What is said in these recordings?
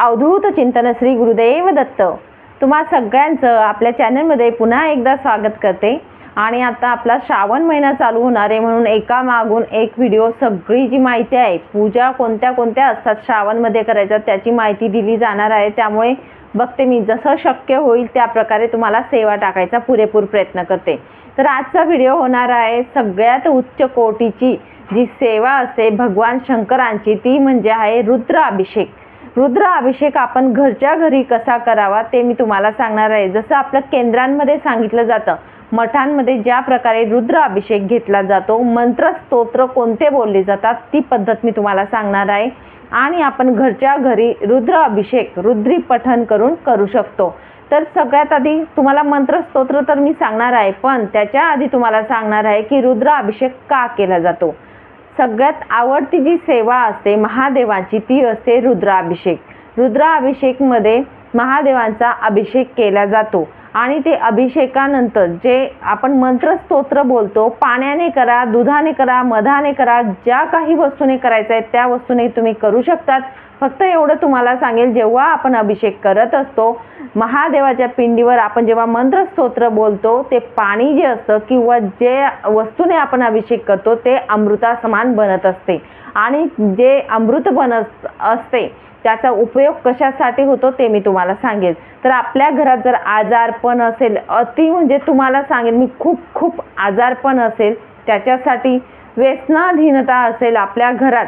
अवधूत चिंतन श्री गुरुदेव दत्त. तुम्हा सगळ्यांचं आपल्या चॅनलमध्ये पुन्हा एकदा स्वागत करते. आणि आता आपला श्रावण महिना चालू होणार आहे म्हणून एका मागून एक व्हिडिओ सगळी जी माहिती आहे पूजा कोणत्या कोणत्या असतात श्रावणमध्ये करायच्या त्याची माहिती दिली जाणार आहे. त्यामुळे बघते मी जसं शक्य होईल त्या प्रकारे तुम्हाला सेवा टाकायचा पुरेपूर प्रयत्न करते. तर आजचा व्हिडिओ होणार आहे सगळ्यात उच्च कोटीची जी सेवा असते भगवान शंकरांची ती म्हणजे आहे रुद्र अभिषेक. रुद्र अभिषेक आपण घरच्या घरी कसा करावा ते मी तुम्हाला सांगणार आहे. जसं आपलं केंद्रांमध्ये सांगितलं जातं मठांमध्ये ज्या प्रकारे रुद्र अभिषेक घेतला जातो मंत्र स्तोत्र कोणते बोलले जातात ती पद्धत मी तुम्हाला सांगणार आहे. आणि आपण घरच्या घरी रुद्र अभिषेक रुद्री पठन करून करू शकतो. तर सगळ्यात आधी तुम्हाला मंत्र स्तोत्र तर मी सांगणार आहे पण त्याच्या आधी तुम्हाला सांगणार आहे की रुद्र अभिषेक का केला जातो? सगळ्यात आवडती जी सेवा असते महादेवांची ती असते रुद्राभिषेक. रुद्राभिषेकमध्ये महादेवांचा अभिषेक केला जातो आणि ते अभिषेकानंतर जे आपण मंत्रस्तोत्र बोलतो पाण्याने करा दुधाने करा मधाने करा ज्या काही वस्तूने करायचं आहे त्या वस्तूने तुम्ही करू शकतात. फक्त एवढं तुम्हाला सांगेल जेव्हा आपण अभिषेक करत असतो महादेवाच्या पिंडीवर आपण जेव्हा मंत्र स्तोत्र बोलतो ते पाणी जे असतं किंवा जे वस्तूने आपण अभिषेक करतो ते अमृतासमान बनत असते. आणि जे अमृत बनत असते त्याचा उपयोग कशासाठी होतो ते मी तुम्हाला सांगेल. तर आपल्या घरात जर आजारपण असेल अति म्हणजे तुम्हाला सांगेल मी खूप खूप आजारपण असेल त्याच्यासाठी व्यसनाधीनता असेल आपल्या घरात.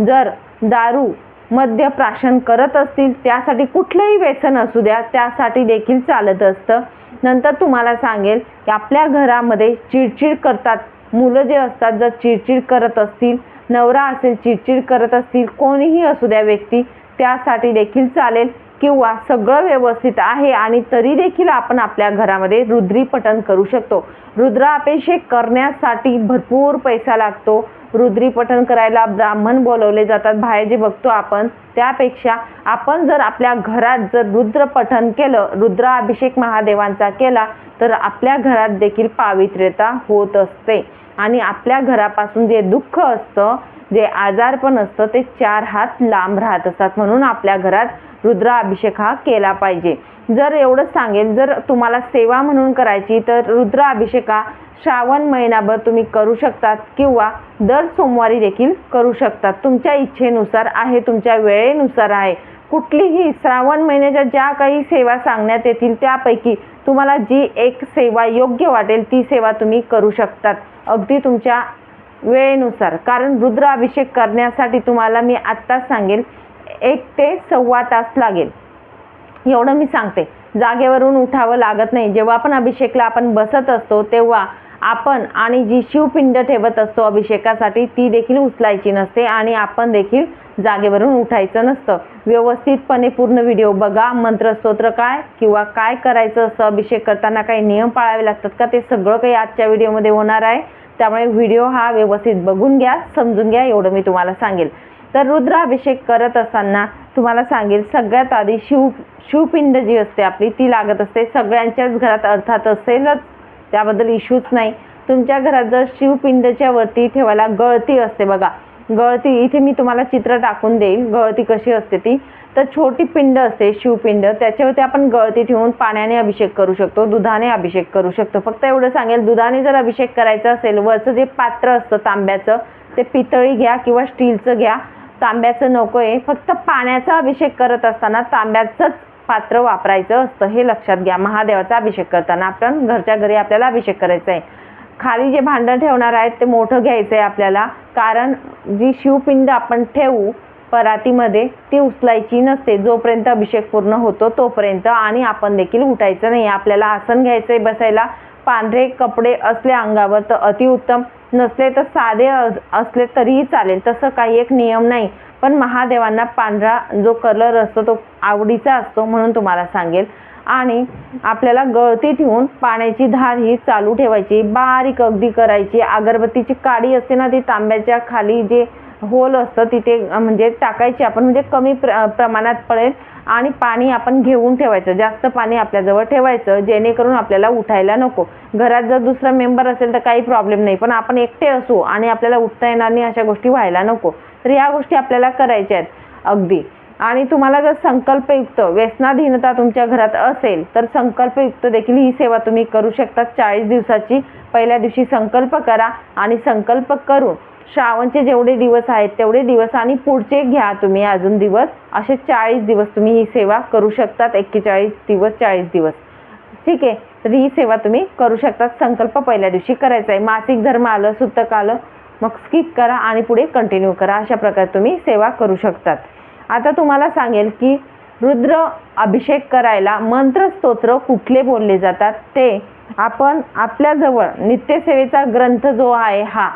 जर दारू मद्य प्राशन करत असतील त्यासाठी कुठलंही व्यसन असू द्या त्यासाठी देखील चालत असतं. नंतर तुम्हाला सांगेल की आपल्या घरामध्ये चिडचिड करतात. मुलं जे असतात जर चिडचिड करत असतील नवरा असेल चिडचिड करत असतील कोणीही असू द्या व्यक्ती त्यासाठी देखील चालेल. किंवा सगळं व्यवस्थित आहे आणि तरी देखील आपण आपल्या घरामध्ये रुद्री पठण करू शकतो. रुद्राभिषेक करण्यासाठी भरपूर पैसा लागतो. रुद्री पठण करायला ब्राह्मण बोलवले जातात. बाहेर जे बघतो आपण त्यापेक्षा आपण जर आपल्या घरात जर रुद्र पठण केलं रुद्राभिषेक महादेवांचा केला तर आपल्या घरात देखील पावित्र्यता होत असते. आणि आपल्या घरापासून जे दुःख असतं जे आजारपण असतं ते चार हात लांब राहत असतात. म्हणून आपल्या घरात रुद्राभिषेक हा केला पाहिजे. जर एवढंच सांगेल जर तुम्हाला सेवा म्हणून करायची तर रुद्राभिषेक हा श्रावण महिनाभर तुम्ही करू शकतात किंवा दर सोमवारी देखील करू शकतात. तुमच्या इच्छेनुसार आहे तुमच्या वेळेनुसार आहे. कुठलीही श्रावण महिन्याच्या ज्या काही सेवा सांगण्यात येतील त्यापैकी तुम्हाला जी एक सेवा योग्य वाटेल ती सेवा तुम्ही करू शकतात. अगदी तुमच्या वेळेनुसार. कारण रुद्राभिषेक करण्यासाठी तुम्हाला मी आत्ताच सांगेल एक ते सव्वा तास लागेल. एवढं मी सांगते. जागेवरून उठावं लागत नाही. जेव्हा आपण अभिषेकला आपण बसत असतो तेव्हा आपण आणि जी शिवपिंड ठेवत असतो अभिषेकासाठी ती देखील उचलायची नसते आणि आपण देखील जागेवरून उठायचं नसतं. व्यवस्थितपणे पूर्ण व्हिडिओ बघा मंत्रस्तोत्र काय किंवा काय करायचं असं अभिषेक करताना काही नियम पाळावे लागतात का? ते सगळं काही आजच्या व्हिडिओमध्ये होणार आहे. त्यामुळे व्हिडिओ हा व्यवस्थित बघून घ्या समजून घ्या एवढं मी तुम्हाला सांगेल. तर रुद्राभिषेक करत असताना तुम्हाला सांगेल सगळ्यात आधी शिव शिवपिंड जी असते आपली ती लागत असते. सगळ्यांच्याच घरात अर्थात असेलच. त्याबद्दल इश्यूच नाही. तुमच्या घरात जर शिवपिंडच्या वरती ठेवायला गळती असते बघा. गळती इथे मी तुम्हाला चित्र टाकून देईल गळती कशी असते ती? तर छोटी पिंड असते शिवपिंड. त्याच्यावरती आपण गळती ठेवून पाण्याने अभिषेक करू शकतो दुधाने अभिषेक करू शकतो. फक्त एवढं सांगेल दुधाने जर अभिषेक करायचा असेल वरचं जे पात्र असतं तांब्याचं ते पितळी घ्या किंवा स्टीलचं घ्या. तांब्याचं नको आहे. फक्त पाण्याचा अभिषेक करत असताना तांब्याचंच पात्र वापरायचं असतं हे लक्षात घ्या. महादेवाचा अभिषेक करताना आपण घरच्या घरी आपल्याला अभिषेक करायचा आहे खाली जे भांडण ठेवणार आहेत ते मोठं घ्यायचं आहे आपल्याला. कारण जी शिवपिंड आपण ठेवू परातीमध्ये ती उचलायची नसते. जोपर्यंत अभिषेक पूर्ण होतो तोपर्यंत आणि आपण देखील उठायचं नाही. आपल्याला आसन घ्यायचं आहे बसायला. पांढरे कपडे असले अंगावर तर अतिउत्तम. नसले तर साधे असले तरीही चालेल. तसं काही एक नियम नाही. पण महादेवांना पांढरा जो कलर असतो तो आवडीचा असतो म्हणून तुम्हाला सांगेल. आणि आपल्याला गळती ठेवून पाण्याची धार ही चालू ठेवायची. बारीक अगदी करायची. अगरबत्तीची काडी असते ना ती तांब्याच्या खाली जे होल असतं तिथे म्हणजे टाकायची आपण म्हणजे कमी प्र प्रमाणात पडेल आणि पाणी आपण घेऊन ठेवायचं जास्त पाणी आपल्याजवळ ठेवायचं जेणेकरून आपल्याला उठायला नको. घरात जर दुसरा मेंबर असेल तर काही प्रॉब्लेम नाही पण आपण एकटे असू आणि आपल्याला उठता येणार नाही अशा गोष्टी व्हायला नको. तर या गोष्टी आपल्याला करायच्या आहेत अगदी. आणि तुम्हाला जर संकल्पयुक्त व्यसनाधीनता तुमच्या घरात असेल तर संकल्पयुक्त देखील ही सेवा तुम्ही करू शकता. चाळीस दिवसाची पहिल्या दिवशी संकल्प करा आणि संकल्प करून श्रावणचे जेवढे दिवस आहेत तेवढे दिवस आणि पुढचे घ्या तुम्ही अजून दिवस. असे चाळीस दिवस तुम्ही ही सेवा करू शकतात एक्केचाळीस दिवस चाळीस दिवस. ठीक आहे? तर ही सेवा तुम्ही करू शकतात. संकल्प पहिल्या दिवशी करायचा आहे. मासिक धर्म आलं सुतक आलं मग स्किप करा आणि पुढे कंटिन्यू करा. अशा प्रकारे तुम्ही सेवा करू शकतात. आता तुम्हाला सांगेल की रुद्र अभिषेक करायला मंत्र स्तोत्र कुठले बोलले जातात ते आपण आपल्याजवळ नित्यसेवेचा ग्रंथ जो आहे हा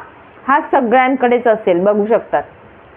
हा सगळ्यांकडेच असेल बघू शकतात.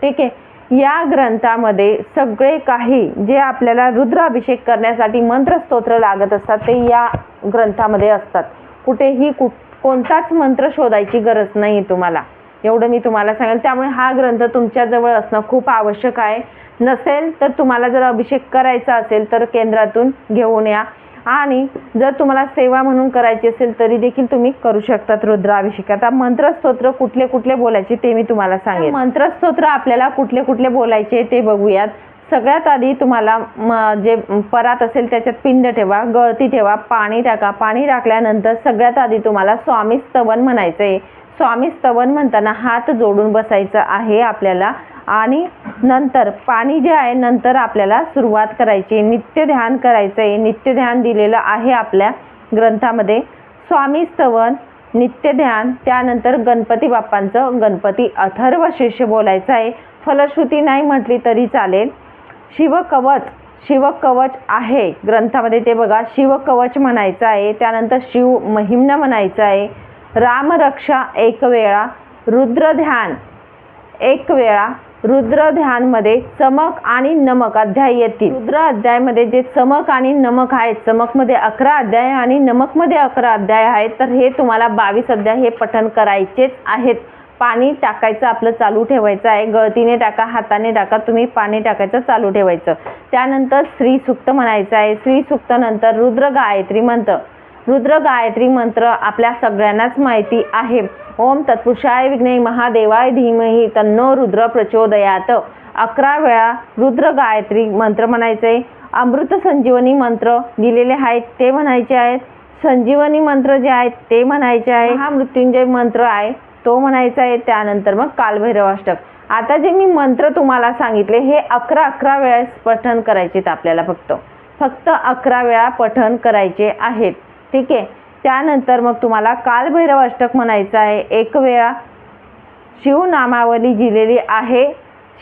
ठीक आहे? या ग्रंथामध्ये सगळे काही जे आपल्याला रुद्राभिषेक करण्यासाठी मंत्रस्तोत्र लागत असतात ते या ग्रंथामध्ये असतात. कुठेही कुठ कोणताच मंत्र शोधायची गरज नाही तुम्हाला. एवढं मी तुम्हाला सांगेल त्यामुळे हा ग्रंथ तुमच्याजवळ असणं खूप आवश्यक आहे. नसेल तर तुम्हाला जर अभिषेक करायचा असेल तर केंद्रातून घेऊन या. आणि जर तुम्हाला सेवा म्हणून करायची असेल तरी देखील तुम्ही करू शकतात रुद्राभिषेक. आता मंत्रस्तोत्र कुठले कुठले बोलायचे ते मी तुम्हाला सांगेन. मंत्रस्तोत्र आपल्याला कुठले कुठले बोलायचे ते बघूयात. सगळ्यात आधी तुम्हाला जे परात असेल त्याच्यात पिंड ठेवा गळती ठेवा पाणी टाका. पाणी टाकल्यानंतर सगळ्यात आधी तुम्हाला स्वामी स्तवन म्हणायचं आहे स्वामी स्तवन म्हणताना हात जोडून बसायचं आहे आपल्याला. आणि नंतर पाणी जे आहे नंतर आपल्याला सुरुवात करायची. नित्य ध्यान करायचं आहे नित्य ध्यान दिलेलं आहे आपल्या ग्रंथामध्ये. स्वामी स्तवन नित्य ध्यान त्यानंतर गणपती बाप्पांचं गणपती अथर्व शिष्य बोलायचं आहे. फलश्रुती नाही म्हटली तरी चालेल. शिवकवच शिवकवच आहे. ग्रंथामध्ये ते बघा शिवकवच म्हणायचं आहे. त्यानंतर शिव महिम्न म्हणायचं आहे. रामरक्षा एक वेळा रुद्रध्यान एक वेळा रुद्र ध्यानमध्ये चमक आणि नमक अध्याय येतील. रुद्र अध्यायमध्ये जे चमक आणि नमक आहेत चमकमध्ये अकरा अध्याय आणि नमकमध्ये अकरा अध्याय आहेत तर हे तुम्हाला बावीस अध्याय हे पठण करायचेच आहेत. पाणी टाकायचं आपलं चालू ठेवायचं आहे. गळतीने टाका हाताने टाका तुम्ही पाणी टाकायचं चालू ठेवायचं. त्यानंतर श्री सुक्त म्हणायचं आहे. श्री सुक्त नंतर रुद्र गायत्री मंत्र. रुद्र गायत्री मंत्र आपल्या सगळ्यांनाच माहिती आहे. ओम तत्पुरुषाय विघ्ने महादेवाय धीमही तन्नो रुद्र प्रचोदयात. अकरा वेळा रुद्र गायत्री मंत्र म्हणायचे. अमृत संजीवनी मंत्र दिलेले आहेत ते म्हणायचे आहेत. संजीवनी मंत्र जे आहेत ते म्हणायचे आहे हा मृत्युंजय मंत्र आहे तो म्हणायचा आहे. त्यानंतर मग कालभैरवाष्टक. आता जे मी मंत्र तुम्हाला सांगितले हे अकरा अकरा वेळेस पठण करायचे आपल्याला फक्त. फक्त अकरा वेळा पठण करायचे आहेत. ठीक आहे? त्यानंतर मग तुम्हाला कालभैरव अष्टक म्हणायचं आहे. एक वेळा शिवनामावली दिलेली आहे.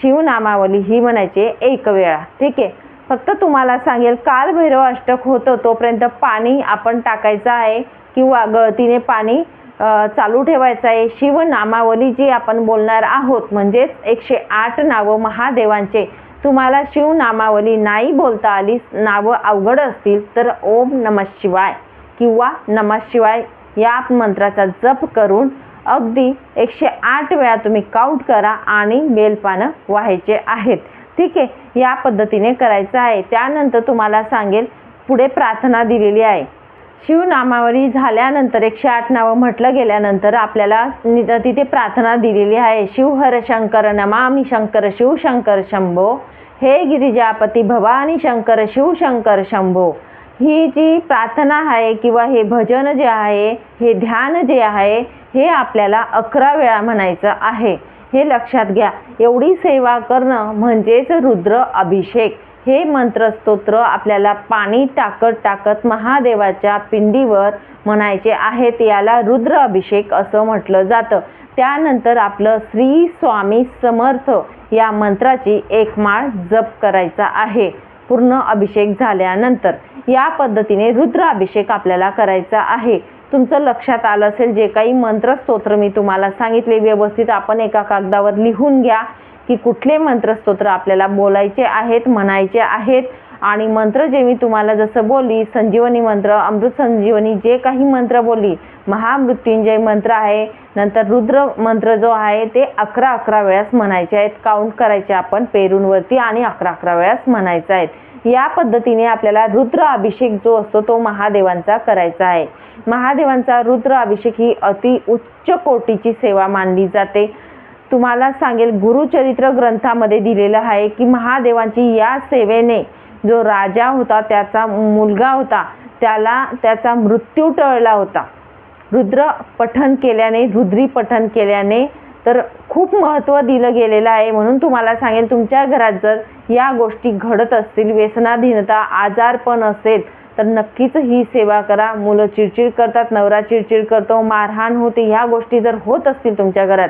शिवनामावली ही म्हणायची एक वेळा. ठीक आहे? फक्त तुम्हाला सांगेल कालभैरव अष्टक होतं तोपर्यंत पाणी आपण टाकायचं आहे किंवा गळतीने पाणी चालू ठेवायचं आहे. शिवनामावली जी आपण बोलणार आहोत म्हणजेच एकशे आठ नावं महादेवांचे तुम्हाला शिवनामावली नाही बोलता आली नावं अवघड असतील तर ओम नम शिवाय. किंवा नमः शिवाय या मंत्राचा जप करून अगदी एकशे आठ वेळा तुम्ही काउंट करा आणि बेलपानं व्हायचे आहेत. ठीक आहे या पद्धतीने करायचं आहे. त्यानंतर तुम्हाला सांगेल पुढे प्रार्थना दिलेली आहे. शिवनामावरी झाल्यानंतर एकशे आठ नावं म्हटलं गेल्यानंतर आपल्याला नि- तिथे प्रार्थना दिलेली आहे. शिव हर शंकर नमामी शंकर शिवशंकर शंभो. हे गिरिजापती भवानी शंकर शिवशंकर शंभो. ही जी प्रार्थना आहे किंवा हे भजन जे आहे हे ध्यान जे आहे हे आपल्याला अकरा वेळा म्हणायचं आहे. हे लक्षात घ्या एवढी सेवा करणं म्हणजेच रुद्र अभिषेक. हे मंत्रस्तोत्र आपल्याला पाणी टाकत टाकत महादेवाच्या पिंडीवर म्हणायचे आहेत याला रुद्र अभिषेक असं म्हटलं जातं. त्यानंतर आपलं श्री स्वामी समर्थ या मंत्राची एक माळ जप करायचा आहे. पूर्ण अभिषेक झाल्यानंतर या पद्धतीने रुद्र अभिषेक आपल्याला करायचा आहे. तुमचं लक्षात आलं असेल जे काही मंत्र स्तोत्र मी तुम्हाला सांगितले व्यवस्थित आपण एका कागदावर लिहून घ्या की कुठले मंत्रस्तोत्र आपल्याला बोलायचे आहेत म्हणायचे आहेत. आणि मंत्र जे मी तुम्हाला जसं बोलली संजीवनी मंत्र अमृत संजीवनी जे काही मंत्र बोलली महामृत्युंजय मंत्र आहे नंतर रुद्र मंत्र जो आहे ते अकरा अकरा वेळास म्हणायचे आहेत. काउंट करायचे आपण पेरूंवरती आणि अकरा अकरा वेळास म्हणायचं आहेत. या पद्धतीने आपल्याला रुद्र अभिषेक जो असतो तो महादेवांचा करायचा आहे. महादेवांचा रुद्र अभिषेक ही अति उच्च कोटीची सेवा मानली जाते. तुम्हाला सांगेल गुरुचरित्र ग्रंथामध्ये दिलेलं आहे की महादेवांची या सेवेने जो राजा होता त्याचा मुलगा होता त्याला त्याचा मृत्यू टळला होता. रुद्र पठन केल्याने रुद्री पठन केल्याने तर खूप महत्त्व दिलं गेलेलं आहे म्हणून तुम्हाला सांगेल तुमच्या घरात जर या गोष्टी घडत असतील व्यसनाधीनता आजारपण असेल तर नक्कीच ही सेवा करा. मुलं चिडचिड करतात नवरा चिडचिड करतो मारहाण होते ह्या गोष्टी जर होत असतील तुमच्या घरात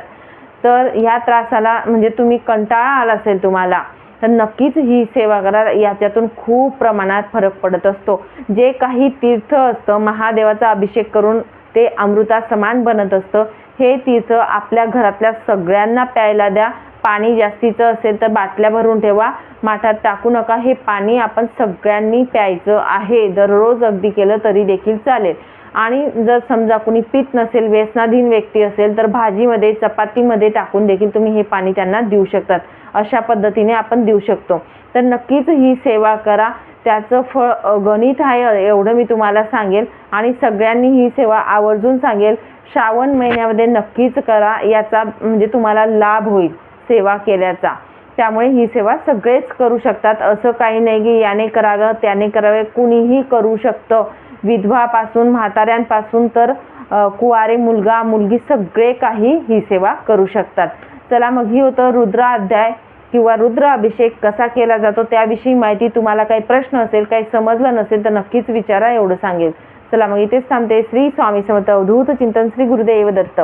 तर ह्या त्रासाला म्हणजे तुम्ही कंटाळा आला असेल तुम्हाला. तर नक्कीच ही सेवा करा याच्यातून खूप प्रमाणात फरक पडत असतो. जे काही तीर्थ असतं महादेवाचा अभिषेक करून ते अमृता समान बनत असतं हे तीर्थ आपल्या घरातल्या सगळ्यांना प्यायला द्या. पाणी जास्तीचं असेल तर बाटल्या भरून ठेवा. माठात टाकू नका. हे पाणी आपण सगळ्यांनी प्यायचं आहे. दररोज अगदी केलं तरी देखील चालेल. आणि जर समजा कुणी पीत नसेल व्यसनाधीन व्यक्ती असेल तर भाजीमध्ये चपातीमध्ये टाकून देखील तुम्ही हे पाणी त्यांना देऊ शकतात. अशा पद्धतीने आपण देऊ शकतो. तर नक्कीच ही सेवा करा. त्याचं फळ गणित आहे एवढं मी तुम्हाला सांगेल. आणि सगळ्यांनी ही सेवा आवर्जून सांगेल. श्रावण महिन्यामध्ये नक्कीच करा. याचा म्हणजे तुम्हाला लाभ होईल सेवा केल्याचा. त्यामुळे ही सेवा सगळेच करू शकतात. असं काही नाही की याने करावं त्याने करावे कुणीही करू शकतं. विधवापासून म्हाताऱ्यांपासून तर कुवारे मुलगा मुलगी सगळे काही ही सेवा करू शकतात. चला मग ही होतं रुद्र अध्याय किंवा रुद्र अभिषेक कसा केला जातो? त्याविषयी माहिती तुम्हाला काही प्रश्न असेल काही समजलं नसेल तर नक्कीच विचारा एवढं सांगेल. चला मग इथेच थांबते. श्री स्वामी समर्थ अवधूत चिंतन श्री गुरुदेव दत्त.